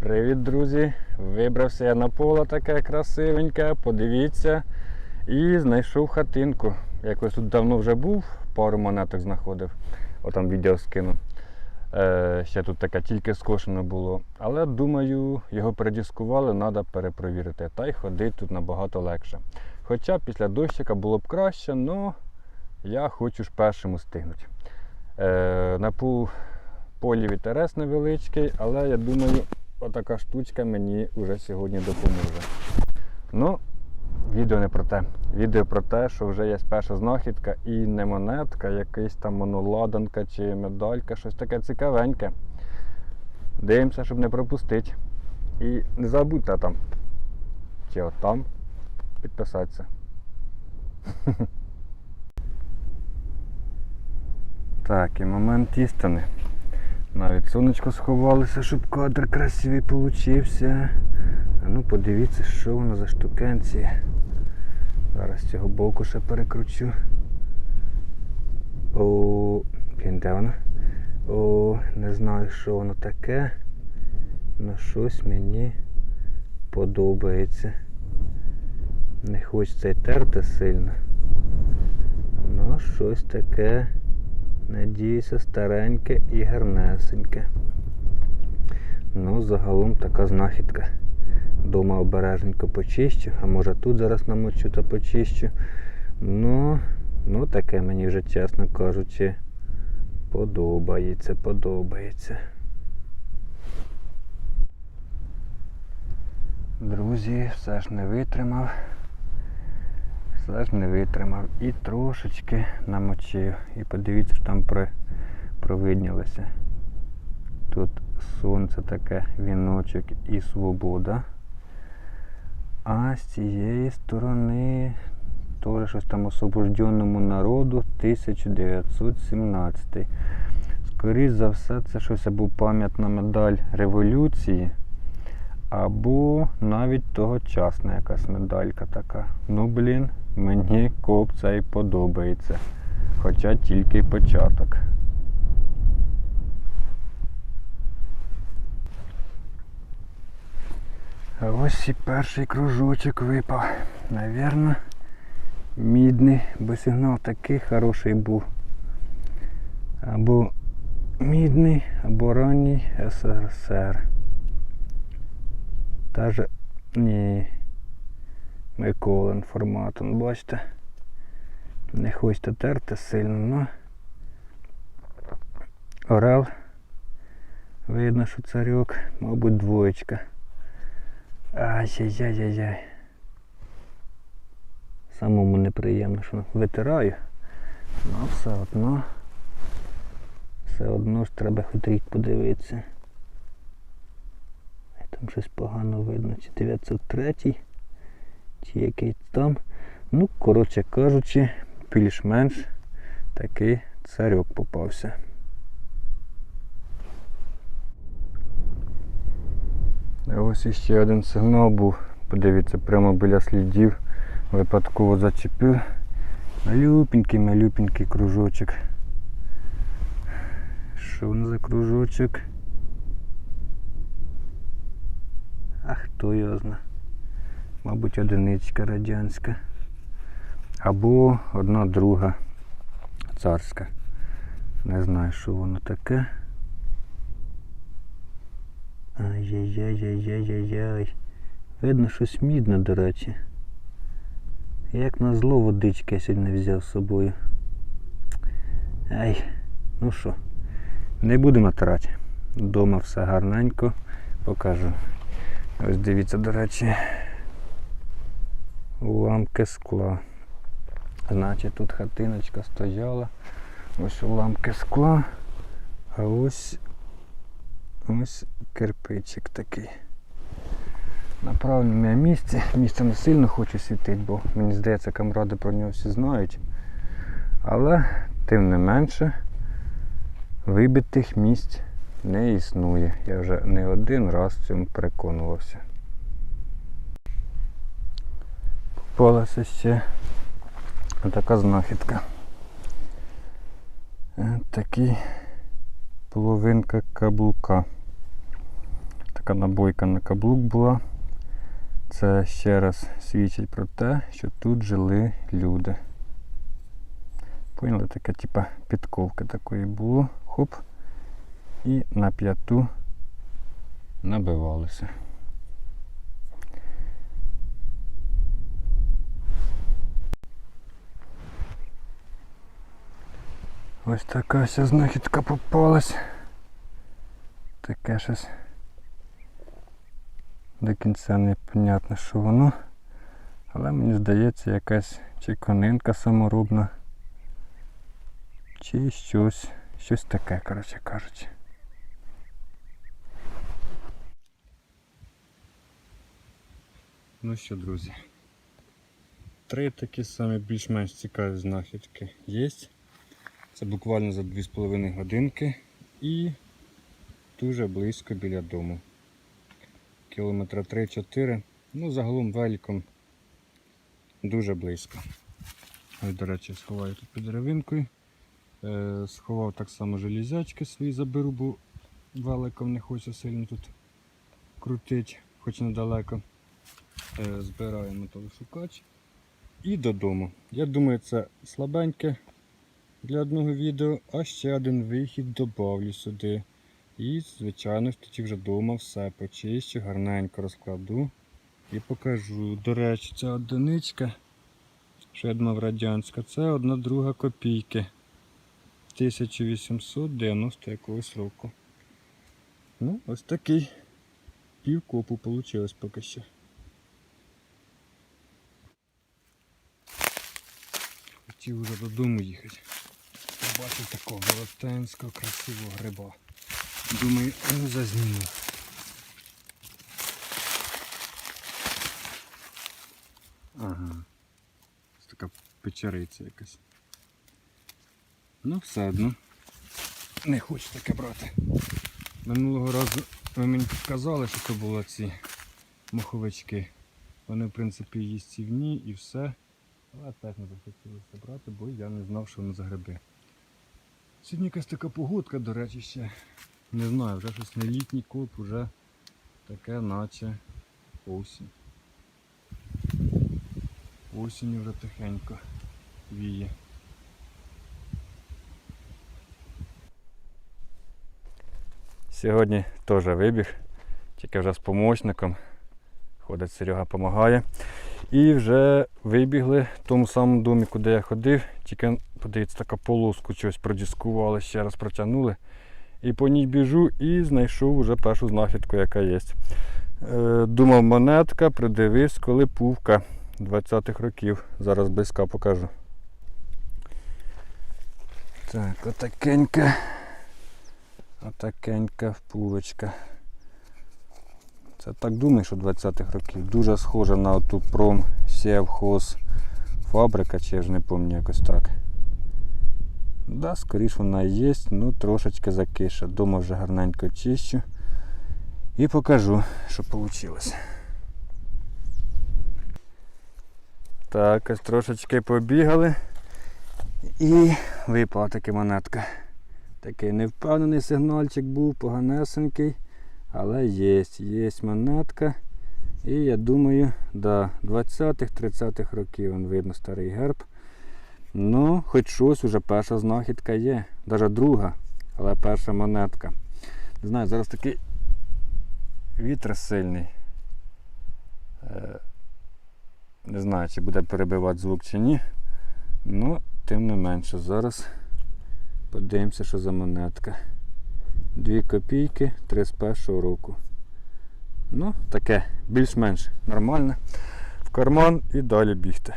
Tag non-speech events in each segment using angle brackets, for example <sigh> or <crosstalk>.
Привіт, друзі! Вибрався я на поле таке красивеньке, подивіться. І знайшов хатинку. Якось тут давно вже був, пару монеток знаходив. Отам відео скину. Е, ще тут таке тільки скошено було. Але думаю, його передіскували, треба перепровірити. Та й ходити тут набагато легше. Хоча після дощика було б краще, але я хочу ж першим устигнути. Е, на полі вітерес невеличкий, але я думаю, отака штучка мені вже сьогодні допоможе. Ну, відео не про те. Відео про те, що вже є перша знахідка і не монетка, якийсь там моноладанка чи медалька, щось таке цікавеньке. Дивимося, щоб не пропустити. І не забудьте там. Чи от там підписатися. <laughs> Так, і момент істини. Навіть сонечко сховалося, щоб кадр красивий получився. А ну подивіться, що воно за штукенці. Зараз цього боку ще перекручу. О, блін, де воно? О, не знаю, що воно таке. але щось мені подобається. Не хочеться й терти сильно. Ну, щось таке. Надіюся, стареньке і гарнесеньке. Ну, загалом така знахідка. Дома обережненько почищу, а може тут зараз намочу та почищу. Ну, ну таке мені вже, чесно кажучи, подобається, подобається. Друзі, все ж не витримав. Все не витримав і трошечки намочив. І подивіться, там про, провиднілося. Тут сонце таке, віночок і свобода. А з цієї сторони теж щось там освобожденному народу 1917. Скоріше за все, це щось або пам'ятна медаль революції, або навіть тогочасна якась медалька така. Ну, блін, мені коп цей подобається. Хоча тільки початок. Ось і перший кружочок випав. Навірно, мідний, бо сигнал такий хороший був. Або мідний, або ранній СРСР. Та же ні. Миколин форматом, бачите. Не хочете терти сильно, но Орел. Видно, що царьок, мабуть, двоєчка. Ай-яй-яй-яй-яй. Самому неприємно, що витираю. Ну все одно. Все одно ж треба хоч подивитися. Там щось погано видно, чи 903, чи який там. Ну, коротше кажучи, більш-менш такий царьок попався. Ось іще один сигнал був. Подивіться, прямо біля слідів. Випадково зачепив. Малюпенький, малюпенький кружочок. Що воно за кружочок? А хто його зна? Мабуть, одиничка радянська. Або одна друга царська. Не знаю, що воно таке. Ай-яй-яй-яй-яй-яй-яй. Видно, щось мідне, до речі. Як на зло водички я сьогодні взяв з собою. Ай, ну що, не будемо натирати. Дома все гарненько покажу. Ось дивіться, до речі, уламки скла. Значить, тут хатиночка стояла. Ось уламки скла. А ось ось кирпичик такий. На правильному місці. Місце не сильно хочу світити, бо мені здається, камради про нього всі знають. Але тим не менше вибитих місць не існує. Я вже не один раз в цьому переконувався. Попалася ще така знахідка. Такий половинка каблука. така набойка на каблук була. Це ще раз свідчить про те, що тут жили люди. Поняли, таке типа підковки такої було. Хоп. І на п'яту набивалися. Ось така ще знахідка попалась. Таке щось. До кінця не понятно, що воно. Але мені здається якась чи конинка саморобна. Чи щось. Щось таке, коротше кажучи. Ну що, друзі. Три такі самі більш-менш цікаві знахідки є. Це буквально за 2,5 годинки і дуже близько біля дому. Кілометра 3-4. Ну, загалом великом дуже близько. Ось, до речі, сховаю тут під деревинкою. Е, сховав так само железячки свої заберу, бо великом не хочу сильно тут крутить, хоч недалеко. Е, збираю металошукач. І додому. Я думаю, це слабеньке для одного відео, а ще один вихід додавлю сюди. І, звичайно, ж тоді вже вдома все почищу, гарненько розкладу і покажу. До речі, ця одиничка, що я думав радянська, це одна друга копійки 1890 якогось року. Ну, ось такий півкопу вийшло поки що. Хотів вже додому їхати. Побачив такого велетенського красивого гриба. Думаю, ну зазніму. Ага. Ось така печериця якась. Ну, все одно. Не хочу таке брати. Минулого разу ви мені казали, що це були ці моховички. Вони в принципі їстівні і все. Але теж не захотілося брати, бо я не знав, що вони за гриби. Сьогодні якась така погодка, до речі, ще. Не знаю, вже щось не літній коп, вже таке наче осінь. Осінь вже тихенько віє. Сьогодні теж вибіг, тільки вже з помічником. Ходить Серега допомагає. І вже вибігли в тому самому домі, куди я ходив, тільки подивіться, така полоску щось продіскували, ще раз протягнули. І по ній біжу і знайшов вже першу знахідку, яка є. Е, думав монетка, придивись, коли пувка 20-х років. Зараз близька покажу. Так, отакенька. Отакенька пувочка. Це так думаю, що 20-х років. Дуже схожа на ту пром сівхоз фабрика, чи я ж не пам'ятаю якось так. Да, скоріш вона є, ну трошечки закиша. Дома вже гарненько чищу. І покажу, що вийшло. Так, ось трошечки побігали. І випала таки монетка. Такий невпевнений сигнальчик був, поганесенький. Але є, є монетка. І я думаю, да, 20-30-х років він видно старий герб. Ну, хоч щось уже перша знахідка є. Навіть друга, але перша монетка. Не знаю, зараз такий вітер сильний. Е, Не знаю, чи буде перебивати звук чи ні. Ну, тим не менше, зараз подивимося, що за монетка. 2 копійки 31 року. Ну, таке більш-менш нормальне. В карман і далі бігти.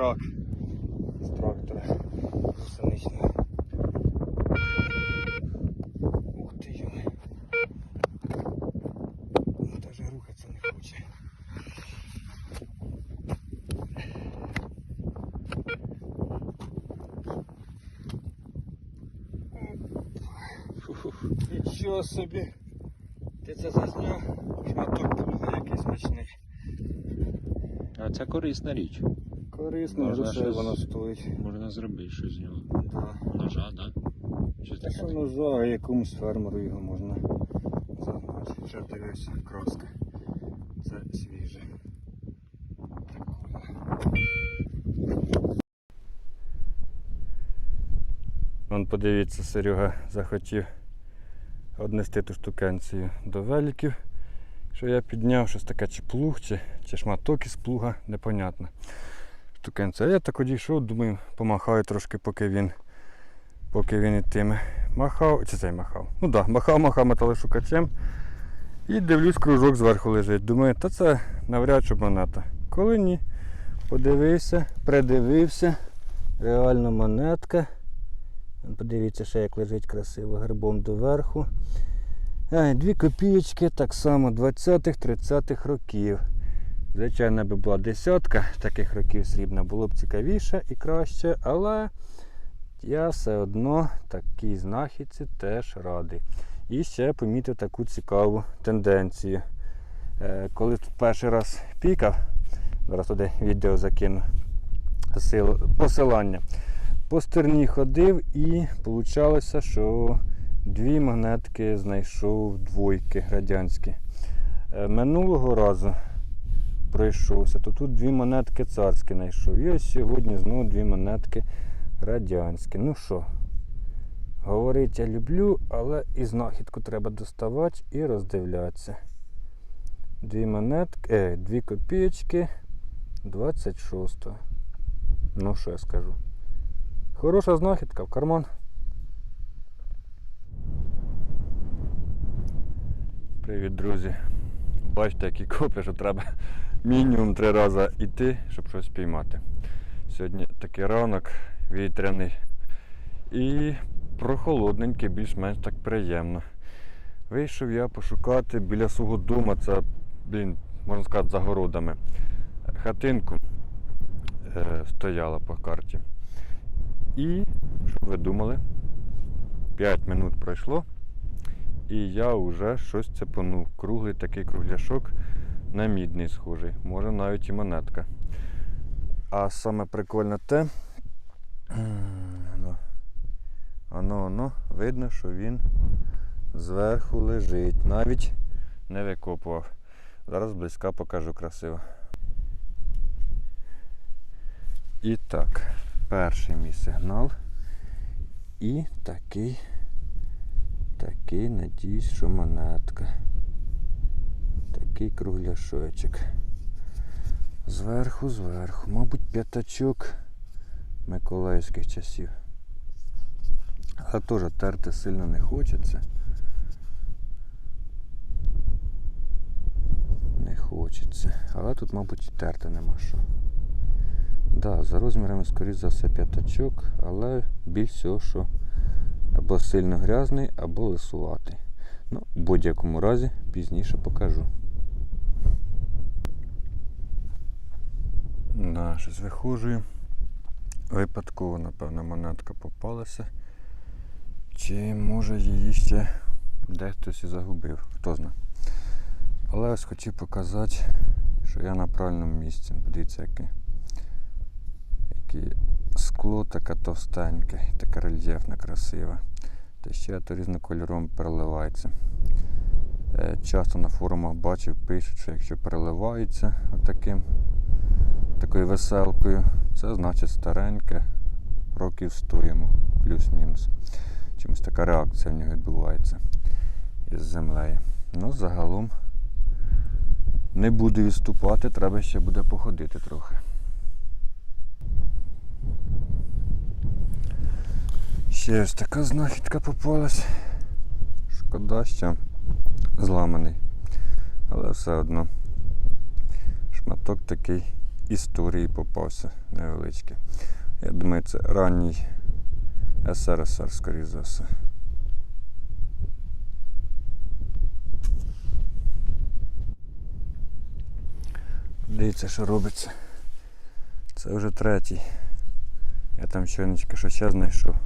крак з трактора гусеничного. Ух ти йому. теж рухатися не хоче. Нічого собі, ти це засняв, шматок там якийсь смачний. А це корисна річ. Корисно, Можна щось- воно стоїть. Можна зробити щось з нього. Да. Ножа, да? Чи Так таке? ножа, а якомусь фермеру його можна загнати. Вже дивився, краска. Це свіже. Вон подивіться, Серега захотів однести ту штукенцію до великів. Що я підняв, щось таке чи плуг, чи, чи шматок із плуга, непонятно. Штукенця. Я так одійшов, думаю, помахаю трошки, поки він поки він ітиме. Махав, чи цей махав? Ну так, да, махав, махав металошукачем. І дивлюсь, кружок зверху лежить. Думаю, та це навряд чи монета. Коли ні, подивився, придивився. Реально монетка. Подивіться, ще як лежить красиво гербом доверху. Дві копійочки, так само 20-30-х років. Звичайно, би була десятка таких років срібна, було б цікавіше і краще, але я все одно такій знахідці теж радий. І ще помітив таку цікаву тенденцію. Е, Коли тут перший раз пікав, зараз туди відео закину посилання. По стерні ходив і вийшло, що дві монетки знайшов двойки радянські. Е, Минулого разу пройшовся, то тут дві монетки царські знайшов. І ось сьогодні знову дві монетки радянські. Ну що, говорить я люблю, але і знахідку треба доставати і роздивлятися. Дві монетки, е, дві копійочки 26-го. Ну що я скажу? Хороша знахідка в карман. Привіт, друзі. Бачите, які копи, що треба мінімум три рази йти, щоб щось піймати. Сьогодні такий ранок вітряний і прохолодненький, більш-менш так приємно. Вийшов я пошукати біля свого дому, це, блін, можна сказати, за городами. Хатинку е, стояла по карті. І, що ви думали? 5 минут пройшло, і я вже щось цепанув. Круглий такий кругляшок на мідний схожий, може навіть і монетка. А саме прикольне те, <clears throat> ну, Оно, оно, видно, що він зверху лежить. Навіть не викопував. Зараз близька покажу красиво. І так, перший мій сигнал. І такий, такий, надіюсь, що монетка. Такий кругляшочок. Зверху, зверху. Мабуть, п'ятачок миколаївських часів. Але теж терти сильно не хочеться. Не хочеться. Але тут, мабуть, і терти нема що. Да, за розмірами, скоріш за все, п'ятачок, але більш всього, що або сильно грязний, або лисуватий. Ну, в будь-якому разі пізніше покажу. Да, щось виходжую. Випадково, напевно, монетка попалася. Чи може її ще дехтось і загубив, хто знає. Але ось хотів показати, що я на правильному місці. Подивіться, яке, яке скло таке товстеньке, таке рельєфне, красиве. Та ще то різнокольоровим переливається. Е, Часто на форумах бачив, пишуть, що якщо переливається отаким, такою веселкою, це значить стареньке, років 100 йому, плюс-мінус. Чомусь така реакція в нього відбувається із землею. Ну, загалом не буду відступати, треба ще буде походити трохи. Ще ось така знахідка попалась. Шкода, що зламаний. Але все одно шматок такий історії попався невеличкий. Я думаю, це ранній СРСР, скоріш за все. Дивіться, що робиться. Це вже третій. Я там щойно що ще знайшов.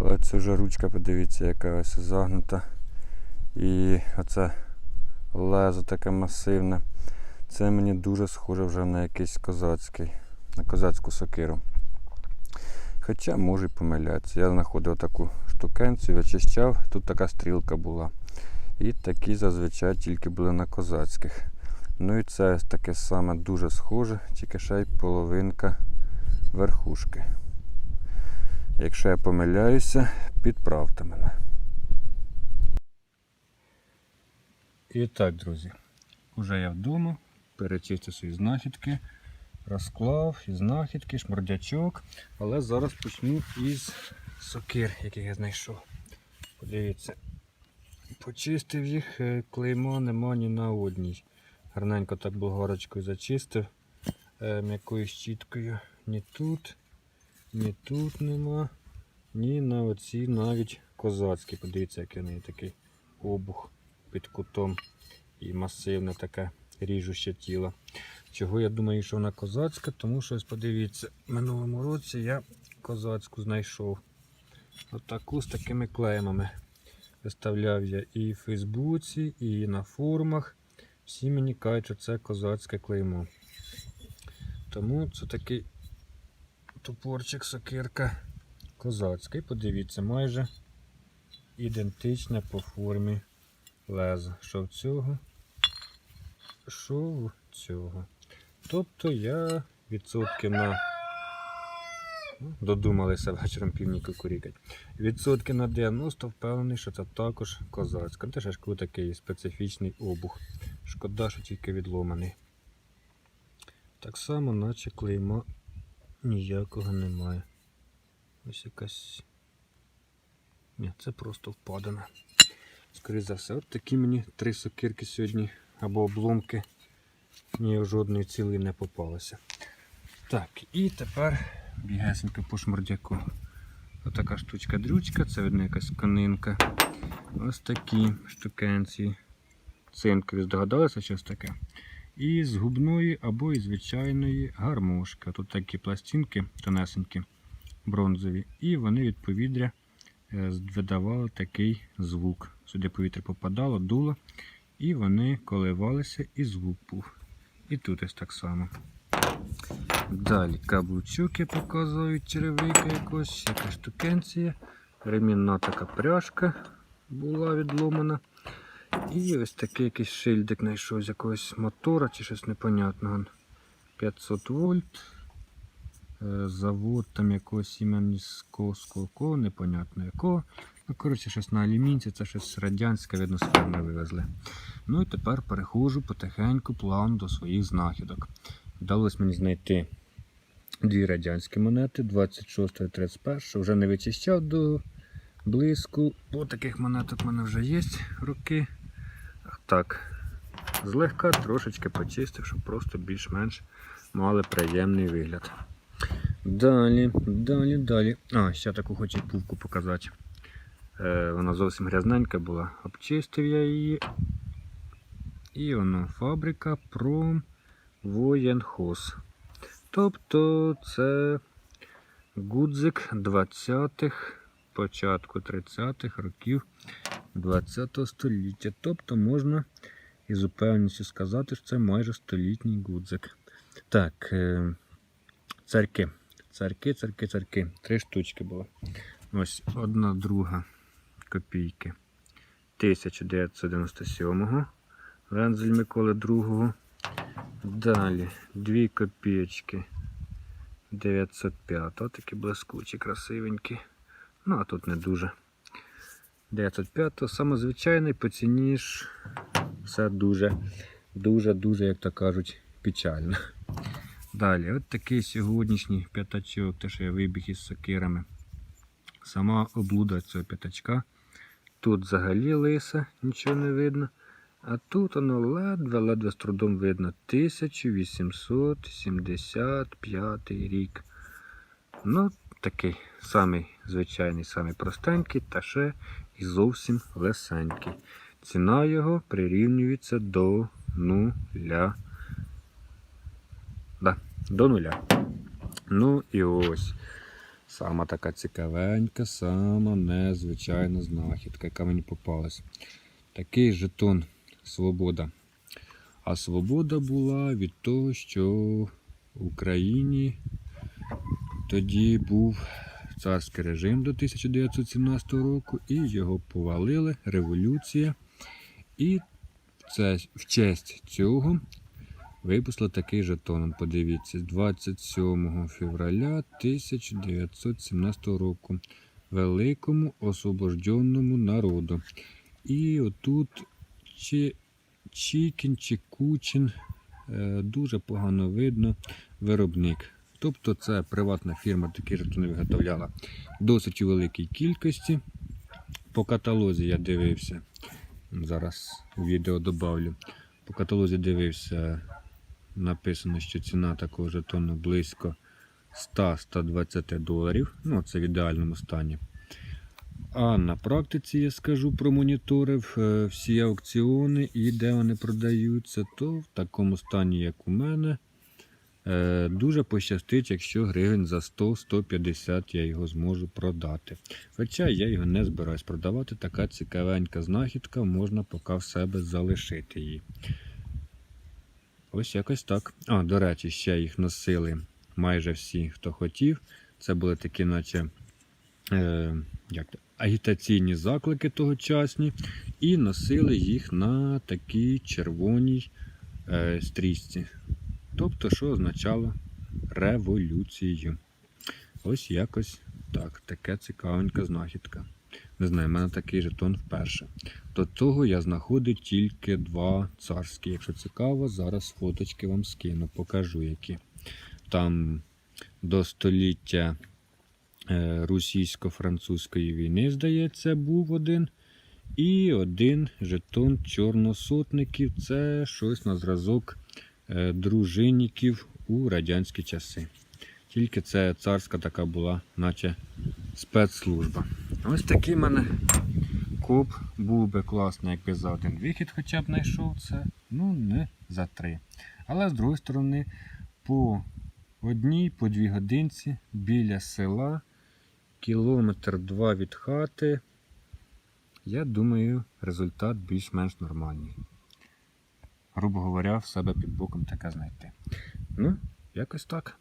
Але це вже ручка, подивіться, яка ось загнута І оце лезо таке масивне. Це мені дуже схоже вже на якийсь козацький, на козацьку сокиру. Хоча можу й помилятися. Я знаходив таку штукенцію, вичищав, тут така стрілка була. І такі зазвичай тільки були на козацьких. Ну і це таке саме дуже схоже, тільки ще й половинка верхушки. Якщо я помиляюся, підправте мене. І так, друзі, уже я вдома, перечистив свої знахідки, розклав і знахідки, шмурдячок. Але зараз почну із сокир, яких я знайшов. Подивіться, почистив їх, е, клейма нема ні на одній. Гарненько так болгарочкою зачистив е, м'якою щіткою. Ні тут, ні тут нема, ні на оці навіть козацькі. Подивіться, який неї такий обух під кутом і масивне таке ріжуще тіло. Чого я думаю, що вона козацька, тому що ось подивіться, минулому році я козацьку знайшов. Отаку з такими клеймами. Виставляв я і в Фейсбуці, і на форумах. Всі мені кажуть, що це козацьке клеймо. Тому це такий топорчик, сокирка козацький. Подивіться, майже ідентичне по формі леза. Що в цього, що в цього. Тобто я відсотки на. Ну, Додумалися вечором півні кукурікать. Відсотки на 90 впевнений, що це також козацька. Теж такий специфічний обух. Шкода, що тільки відломаний. Так само, наче клейма ніякого немає. Ось якась. Ні, це просто впадина. Скоріше за все, от такі мені три сокирки сьогодні або обломки. Ні, жодної цілої не попалося. Так, і тепер бігесенько по шмурдяку. Отака штучка-дрючка, це видно якась конинка. Ось такі штукенці. Цинкові здогадалися щось таке. І з губної або із звичайної гармошки. Тут такі пластинки тонесенькі, бронзові. І вони від повітря е, видавали такий звук. Сюди повітря попадало, дуло, і вони коливалися, і звук був. І тут ось так само. Далі каблучок я показую, черевика якось, яка штукенція. Ремінна така пряжка була відломана. І ось такий якийсь шильдик знайшов з якогось мотора чи щось непонятного. 500 вольт. Е, Завод там якогось ім'янського, непонятно якого. Ну, коротше, щось на алюмінці, це щось радянське, видно, з вивезли. Ну і тепер переходжу потихеньку план до своїх знахідок. Вдалося мені знайти дві радянські монети 26 і 31. Вже не вичищав до блиску. Бо таких монеток в мене вже є роки. Так, злегка трошечки почистив, щоб просто більш-менш мали приємний вигляд. Далі, далі, далі. А, ще таку хочу пувку показати. Е, вона зовсім грязненька була. Обчистив я її. І воно фабрика Пром Воєнхоз. Тобто це гудзик 20-х, початку 30-х років 20 століття. Тобто можна із упевненістю сказати, що це майже столітній гудзик. Так, е, царки. Царки, царки, царки. Три штучки було. Ось одна друга копійки 1997-го. Вензель Миколи II. Далі дві копійки 905. Такі блискучі, красивенькі. Ну, а тут не дуже. 905 саме звичайний, по все дуже, дуже, дуже, як то кажуть, печально. Далі, от такий сьогоднішній п'ятачок, те, що я вибіг із сокирами. Сама облуда цього п'ятачка. Тут взагалі лиса, нічого не видно. А тут воно ледве-ледве з трудом видно. 1875 рік. Ну, такий самий звичайний, самий простенький, та ще і зовсім лесенький. Ціна його прирівнюється до нуля. Да, до нуля. Ну і ось. Сама така цікавенька, сама незвичайна знахідка, яка мені попалась. такий жетон Свобода. А свобода була від того, що в Україні тоді був царський режим до 1917 року, і його повалили, революція. І це, в честь цього випустили такий жетон. Подивіться, 27 февраля 1917 року. Великому освобожденному народу. І отут чи Чікін чи Кучин е, дуже погано видно виробник. Тобто це приватна фірма такі жетони виготовляла досить у великій кількості. По каталозі я дивився. Зараз відео добавлю. По каталозі дивився, написано, що ціна такого жетону близько 100-120 доларів. Ну, це в ідеальному стані. А на практиці я скажу промоніторив е, всі аукціони і де вони продаються, то в такому стані, як у мене, дуже пощастить, якщо гривень за 100-150 я його зможу продати. Хоча я його не збираюсь продавати, така цікавенька знахідка, можна поки в себе залишити її. Ось якось так. А, до речі, ще їх носили майже всі, хто хотів. Це були такі, наче. Е, як то, агітаційні заклики тогочасні, і носили їх на такій червоній е, стрічці. Тобто, що означало революцію. Ось якось так, таке цікавенька знахідка. Не знаю, в мене такий жетон вперше. До того я знаходив тільки два царські. Якщо цікаво, зараз фоточки вам скину, покажу які. Там до століття е, російсько-французької війни, здається, був один. І один жетон чорносотників це щось на зразок дружинників у радянські часи. Тільки це царська така була, наче спецслужба. Ось такий в мене коп був би класний, якби за один вихід хоча б знайшов це. Ну, не за три. Але з другої сторони, по одній, по дві годинці біля села, кілометр два від хати. Я думаю, результат більш-менш нормальний. Грубо говоря, в себе під боком таке знайти. Ну, якось так.